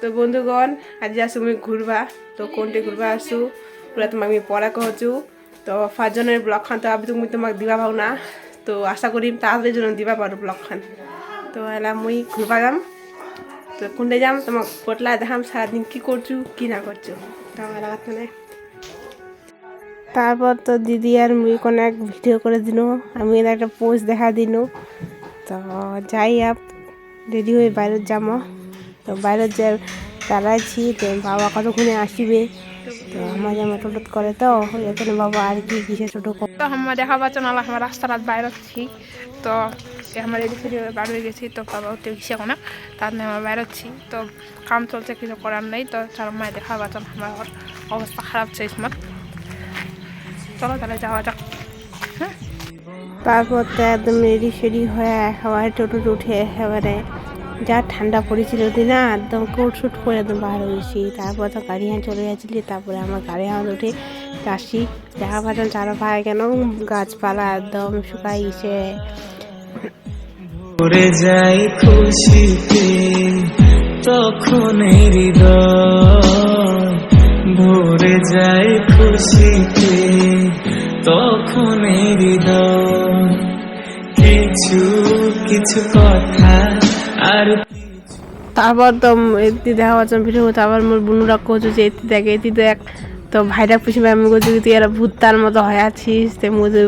তো বন্ধুগণ, আজ আসু মুই ঘুরবা, তো কোনটি ঘুরবা আসু? পুরা তোমাক আমি পড়া কহছু তো ফার্জনের ব্লগ খান তো আবি তুমি তোমাক দিবা পাও না তো আশা করি তাড়াতাড়ি জন্য দিবা পারো ব্লগ খান তো এলা মুই ঘুরবা যাম। তো কোনটা যাম, তোমাক পটলা দেখাম সারাদিন কি করছু কি না করছু তো মানে তারপর তো দিদি আর মুই কোনো এক ভিডিও করে দিল আমি একটা পোস্ট দেখা দিল তো যাই আপ রেডি হয়ে বাইরে যাব তো বাইরে যে দাঁড়াইছি তো বাবা কতক্ষণে আসিবে? তো আমার যেমন টোটো করে তো এখানে বাবা আর কি কিসে টোটো করে তো আমরা দেখা পাচ্ছ না আমরা রাস্তা রাত বাইরে আছি। তো আমরা হয়ে বার হয়ে গেছি তো বাবা উঠতে গেছি এখন। তার নিয়ে আমরা বাইরে আছি তো কাম চলছে কিছু করার নেই। তো তার মায়ের দেখা পাচ্ছ না আমার অবস্থা খারাপ চাই সময়। চলো তাহলে যাওয়া যাক। হ্যাঁ? তারপর তো একদম রেডি সেডি হয়ে একেবারে টোটো উঠে একেবারে যা ঠান্ডা পড়েছিল দি না একদম কোট শুট করে একদম বার হয়েছি। তারপর তো গাড়ি হ্যাঁ চলে গেছিলি, তারপরে আমার গাড়ি হাঁ উঠে আসি দেখা পাচ্ছেন চারো ভাই কেন? গাছপালা একদম শুকাই গেছে ভরে যাই খুশিতে, তখন হৃদয় ভরে যাই খুশিতে, তখন হৃদয় কিছু কিছু কথা তারপর তো এটি দেখা পাচ্ছেন ভিডিও তারপর মোর বুনুরা কোচ যে এটি দেখে এটি দেখ, তো ভাইরা পুষি আমি কোচি তুই এরা ভূতার মতো হয়ে আছিস, তে মুজু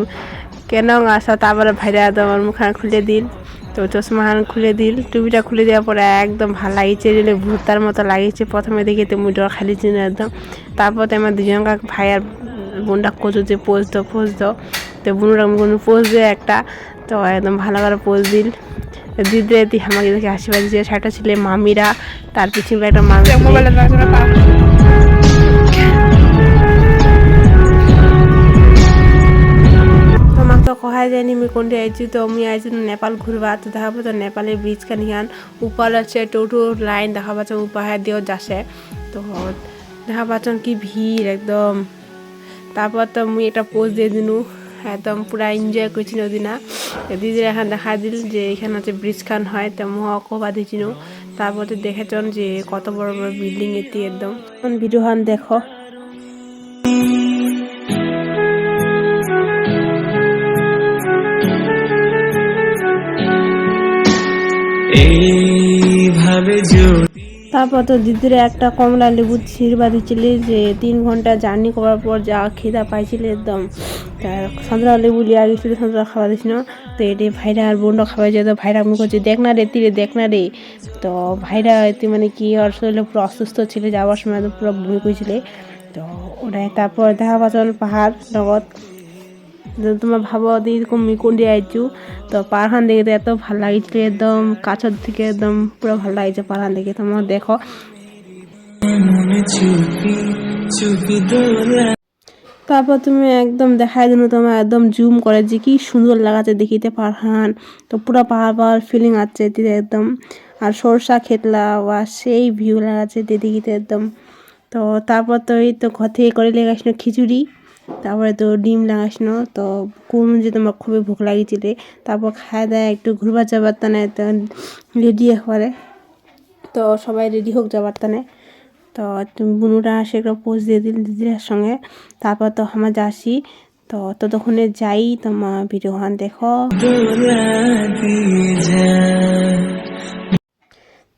কেন আসা? তারপরে ভাইরা একদম আমার মুখান খুলে দিল। তো চশমাখান খুলে দিল, টুপিটা খুলে দেওয়ার পরে একদম ভালো লাগিয়েছে দিলে ভূতার মতো লাগিয়েছে প্রথমে দেখে তো মুই ডর খালিছি না একদম। তারপর তো আমার দুজনকা ভাই আর বোনটা কোচু যে, পোজ দাও পোজ দাও। তো বুনুরা কোনো পোজ দেয় একটা। তো একদম ভালো করে পোজ দিল। দিদি দিদি আমাকে দেখে আশীর্বাদ দিয়েছে। সেটা ছিল মামিরা তার পিছনে একটা মামি তো কহাই যায়নি আমি কোনটি আইছি? তো আমি আইছি নেপাল ঘুরবা। তো দেখা পাচ্ছ নেপালের ব্রিজ খানিখান উপর আছে টোটো লাইন দেখা পাচ্ছ উপাহার দিয়েও যাচ্ছে। তো দেখা পাচ্ছ কি ভিড় একদম। তারপর তো মুই একটা পোজ দিয়ে দিনু। একদম পুরা এনজয় করছি নদীনা দিদির এখন দেখা দিল যে এখানে হচ্ছে ব্রিজ খান হয়, তো মুহ কবা দিছিনু তারপর তো দেখেছন যে কত বড় বড় বিল্ডিং এটি একদম। ভিডিও হান দেখো। এইভাবে যদি তারপর তো দিদির একটা কমলা লেবু ছিড়বা দিচ্ছিলে যে তিন ঘণ্টা জার্নি করার পর যা খিদা পাইছিল একদম। তার সন্ধ্যা লেবু লিয়া গেছিল, সন্ধ্যা খাওয়া দিছিল। তো এটি ভাইরা আর বোনটা খাওয়া যেত ভাইরা মুখ হচ্ছে দেখ না রে, তীরে দেখ না রে। তো ভাইরা এতে মানে কি ওর শরীরে পুরো অসুস্থ ছিল, যাওয়ার সময় তো পুরো বমি করেছিল। তো ওটাই, তারপর দেখা পাচ্ছেন পাহাড় তো তোমার ভাবো এরকম মিকুন্ডি আইছু তো পাহাড় দেখে এত ভালো লাগিছিল একদম কাছের থেকে একদম পুরো ভালো লাগছে পাহাড় দেখে তোমার দেখো। তারপর তুমি একদম দেখাই দিল তোমার একদম জুম করে যে কি সুন্দর লাগাচ্ছে দেখিতে পাহাড় তো পুরো পাহাড় পাহাড় ফিলিং আছে এটিতে একদম। আর সরষা খেতলা বা সেই ভিউ লাগাচ্ছে দেখিতে একদম। তো তারপর তো এই তো ঘর থেকে করে লেগে আসলো খিচুড়ি। তারপরে তো ডিম লাগাইছিল তো কোন যে তোমার খুবই ভোক লাগিয়েছিলে। তারপর খাওয়া দাওয়া একটু ঘুরবার যাবার তানে তো রেডি একবারে। তো সবাই রেডি হোক যাবার তানে তো বুনুরা আসে একটা পোস্ট দিয়ে দিল দিদির সঙ্গে। তারপর তো আমার যাসি তো ততক্ষণে যাই তোমার ভিডিও হান দেখো। দিয়ে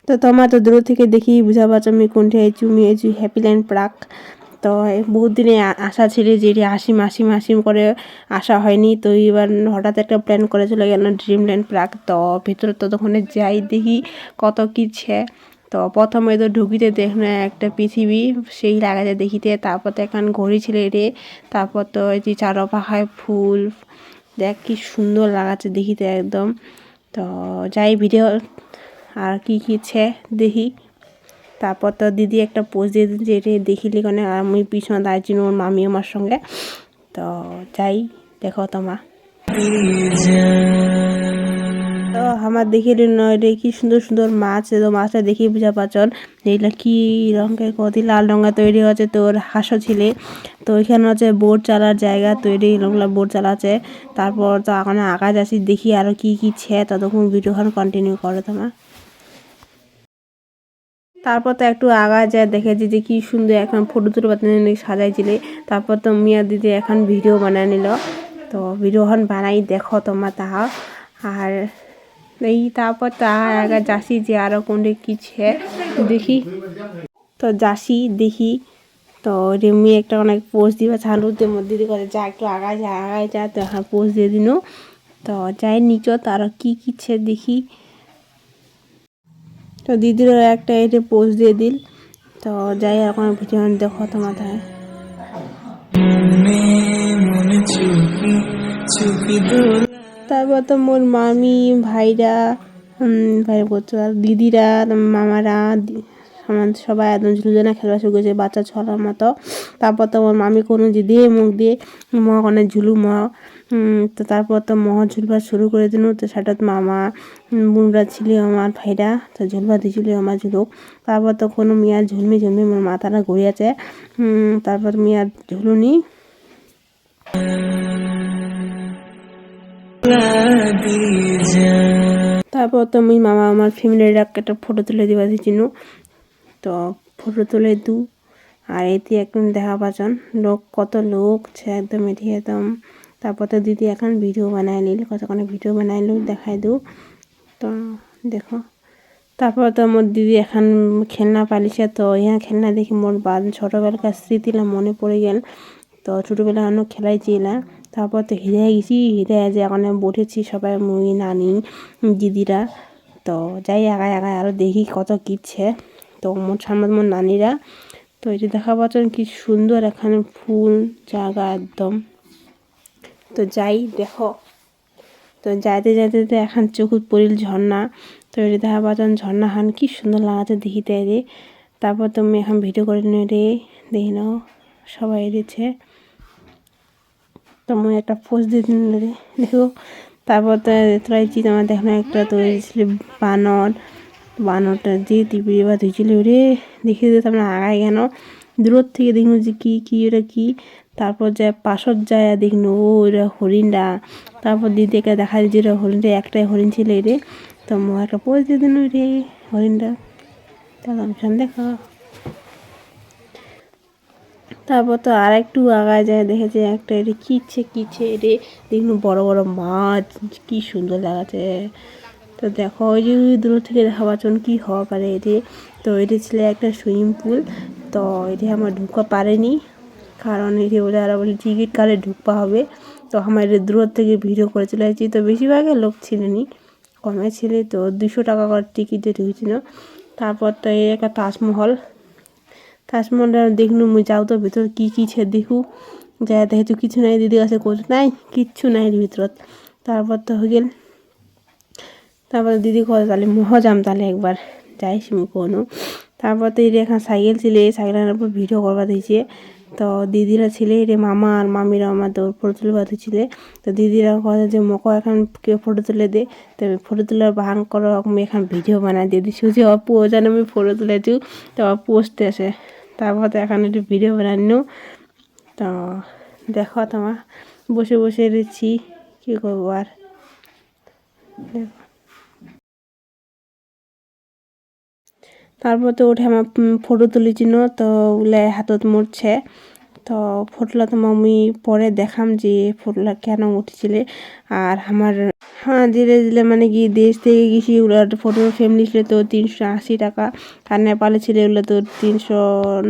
তো তোমার তো দূর থেকে দেখি বুঝা পাচ্ছ আমি কোনটি আইছি আমি আইছি হ্যাপি ল্যান্ড প্রাক তো বহুত দিনে আশা ছিল যে এটি আসিম আসিম আসিম করে আসা হয়নি। তো এবার হঠাৎ একটা প্ল্যান করে চলে গেল ড্রিম ল্যান্ড প্রাক তো ভিতরে ততক্ষণে যাই দেখি কত কিছে তো প্রথমে তো ঢুকিতে দেখল একটা পৃথিবী সেই লাগাতে দেখিতে, তারপর তো এখন ঘড়ি ছিল রে তারপর তো এই চারপাখায় ফুল, দেখ কি সুন্দর লাগাচ্ছে দেখিতে একদম। তো যাই ভিডিও আর কি কি ছে দেখি। তারপর তো দিদি একটা পোজ দিয়ে দিন যে দেখিলি কেন আমি পিছনে দাঁড়িয়েছিল ওর মামি আমার সঙ্গে। তো যাই, দেখো তোমা তো আমার দেখে নয় কি সুন্দর সুন্দর মাছ তো মাছটা দেখেই বুঝা পাচ্ছন যে এগুলা কি রঙের কদি লাল রঙের তৈরি হচ্ছে তোর হাঁসও ছিলে। তো ওইখানে হচ্ছে বোট চালার জায়গা তৈরি এগুলো বোট চালাচ্ছে। তারপর তো এখন আকাশ আসি দেখি আরও কি কি ছে, ততক্ষণ ভিডিওখান কন্টিনিউ করো তোমার। তারপর তো একটু আগা যায় দেখেছি যে কি সুন্দর এখন ফটো তুলে পাতে সাজাইছিলে। তারপর তো মিয়া দিদি এখন ভিডিও বানায় নিল। তো ভিডিওখন বানাই, দেখো তোমার তাহা আর এই তারপর তাহা আগা যাসি যে আরও কোনটা কিছে দেখি। তো যাসি দেখি। তো রেমি একটা অনেক পোস্ট দিবা চালু তো দিদি করে, যা একটু আগায় যা আগায় যা, তো এখন পোস্ট দিয়ে দিন। তো যাই নিচ তার কি কিছে দেখি। তো দিদিরও একটা এটা পোস্ট দিয়ে দিল। তো যাই এখন ভিডিও দেখো চুপি দোলা তারপর তো মোর মামি ভাইরা ভাইরা বলতে পারো, দিদিরা মামারা আমার সবাই একদম ঝুলঝুনা খেলা শুরু করেছে বাচ্চা ছড়ার মতো। তারপর তো আমার মামি কোনো দিদি মুখ দিয়ে মহ অনেক ঝুলু উম, তো তারপর তো মহ ঝুলবার শুরু করে দিল। তো সেটা তো মামা বোনরা ছিল আমার ভাইরা, তো ঝুলবা দিয়েছিল আমার ঝুলুক। তারপর তো কোনো মিয়া ঝুলমি ঝুলমি মোর মাথাটা ঘুরিয়েছে। তারপর মিয়ার ঝুলুনি। তারপর তো মুই মামা আমার ফ্যামিলির একটা ফটো তুলে দিবা দিছিল তো ফটো তুলে দু। আর এতে একদম দেখা পাচ্ছেন লোক কত লোক, সে একদম এটি একদম তারপর তো দিদি এখন ভিডিও বানাই নিল, কতক্ষণ ভিডিও বানাই নিল দেখাই দু তো দেখো, তারপর তো মোর দিদি এখন খেলনা পালিছে, তো ইহা খেলনা দেখি মোর বাদ ছোটোবেলাকার স্মৃতিলা মনে পড়ে গেল। তো ছোটোবেলা অনেক খেলাইছিলাম তারপর তো হিরে গেছি হিরে যে এখন বসেছি সবাই, মুই, নানি, দিদিরা। তো যাই আগায় আগায় আরও দেখি কত কিচ্ছে। তো মোর সামনে মোর নানিরা, তো এটি দেখা পাচ্ছেন কি সুন্দর এখানে ফুল, জায়গা একদম। তো যাই, দেখো। তো যাইতে যাইতে তো এখন চোখত পড়িল ঝর্ণা। তো দেখা পাচ্ছেন ঝর্ণা হান, কি সুন্দর লাগাচ্ছে দেখিতে রে তারপর তুমি এখন ভিডিও করে নিয়ে রে, দেখি নাও সবাই দিচ্ছে। তো মুই একটা পোস্ট দিয়ে রে, দেখো। তারপর তো তোরাইছি তোমার দেখো একটা তৈরি ছিল বানর। বানরটা যে টিপি বা ধুইছিল রে দেখি যে তোমরা আগায় কেন। দূর থেকে দেখুন যে কি কি, ওটা কি। তারপর যায় পাশত যায় দেখুন ও ওরা হরিণটা তারপর দিদিকে দেখা ওরা হরিণটা একটাই হরিণ ছিল রে। তো একটা পোজ দিয়ে দিন রে হরিণটা। তাহলে আমি দেখো। তারপর তো আর একটু আগায় যায় দেখেছে একটা এটা কিচ্ছে কিচ্ছে রে। দেখুন বড় বড় মাছ, কি সুন্দর লাগাচ্ছে তো দেখো, ওই যে দূর থেকে দেখা পাচ্ছেন কি হওয়া পারে এটি তো এটি ছিল একটা সুইমিং পুল তো এটি আমার ঢুকা পারেনি। কারণ এটি বলে টিকিট কাটে ঢুকবা হবে। তো আমার দূর থেকে ভিডিও করে চলে আসছি। তো বেশিরভাগই লোক ছিলেনি কমে ছিলে তো দুশো টাকা করে টিকিটে ঢুকেছিল। তারপর তো এই একটা তাজমহল। তাজমহলটা দেখনু মুই যাও তো ভিতর, কী কি ছে দেখু। যা দেখেছ কিছু নাই দিদি কাছে কোচ নাই, কিচ্ছু নাই এর ভিতরত। তারপর তো হয়ে গেল। তারপর দিদি কয়, তাহলে মহ যাম তাহলে একবার যাই সিমি কোনো তারপর তো এর এখন সাইকেল ছিলে সাইকেলের উপর ভিডিও করবা দিয়েছে। তো দিদিরা ছিলে রে মামা আর মামিরা আমার দৌড় ফটো তুলে তুলবা ছিলে তো দিদিরা কথা যে, মকো, এখন কেউ ফটো তুলে দে? তো ফটো তুলে ভাঙ করো, আমি এখন ভিডিও বানাই দিয়ে দিচ্ছি। যে অপু জানে আমি ফটো তুলেছি। তো পোস্ট আসে। তারপর তো এখন একটু ভিডিও বানানো তো দেখো তোমার বসে বসে রয়েছি কী করব আর? দেখো। তারপর তো উঠে আমার ফটো তুলেছিল, তো ওগুলো হাতত মরছে। তো ফটোটা তো আমি পরে দেখাম যে ফটোটা কেন উঠেছিলে। আর আমার হ্যাঁ ধীরে ধীরে মানে কি দেশ থেকে গেছি ওগুলো ফটো ফ্রেম নিয়েছিল তো তিনশো আশি টাকা। আর নেপালে ছিল ওগুলো তো তিনশো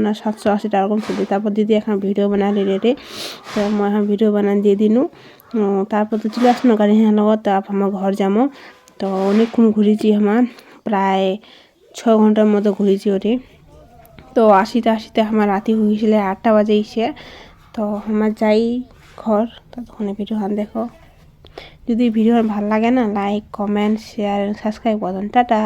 না সাতশো আশি টাকা এরকম ছিল। তারপর দিদি এখন ভিডিও বানালে রেটে তো আমি এখন ভিডিও বানান দিয়ে দিনু। তারপর তো চলে আসলো গাড়ি হ্যাঁ লগত তারপর আমার ঘর যাব তো অনেকক্ষণ ঘুরেছি আমার, প্রায় ছ ঘণ্টার মতো ঘুরেছি ওরে। তো আসিতে আসিতে আমার রাতি হয়েছিল আটটা বাজে এসে। তো আমার যাই ঘর তখন ভিডিও হান দেখো। যদি ভিডিও ভালো লাগে না লাইক কমেন্ট শেয়ার সাবস্ক্রাইব করুন টাটা।